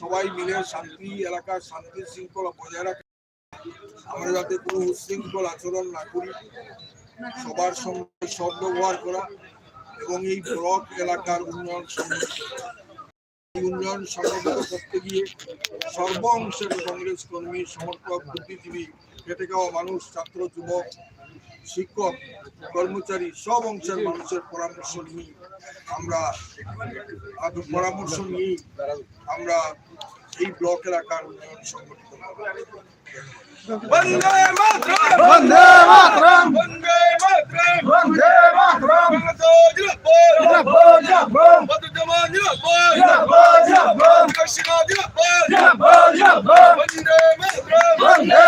সবাই মিলে শান্তি, এলাকার শান্তি, শৃঙ্খলা বজায় রাখে। আমরা যাতে কোনো উশৃঙ্খল আচরণ না করি, সবার সঙ্গে সদ্ব্যবহার করা এবং এই ব্লক এলাকার উন্নয়ন উন্নয়ন সংগঠিত করতে গিয়ে সর্ব অংশের কংগ্রেস কর্মী, সমর্থক, বুদ্ধিজীবী খেটে খাওয়া মানুষ, ছাত্র, যুবক শিক্ষক কর্মচারী সব অংশের মানুষের পরামর্শ নিয়ে আমরা পরামর্শ নিয়ে আমরা এই ব্লক এলাকার উন্নয়ন সংগঠিত। বন্দে মাতরম! বন্দে মাতরম! বন্দে মাতরম! বন্দে মাতরম! জিন্দাবাদ! জিন্দাবাদ বদর জামান জিন্দাবাদ! জিন্দাবাদ জিন্দাবাদ! কৃষ্ণা জিন্দাবাদ! জিন্দাবাদ জিন্দাবাদ! বন্দে মাতরম! বন্দে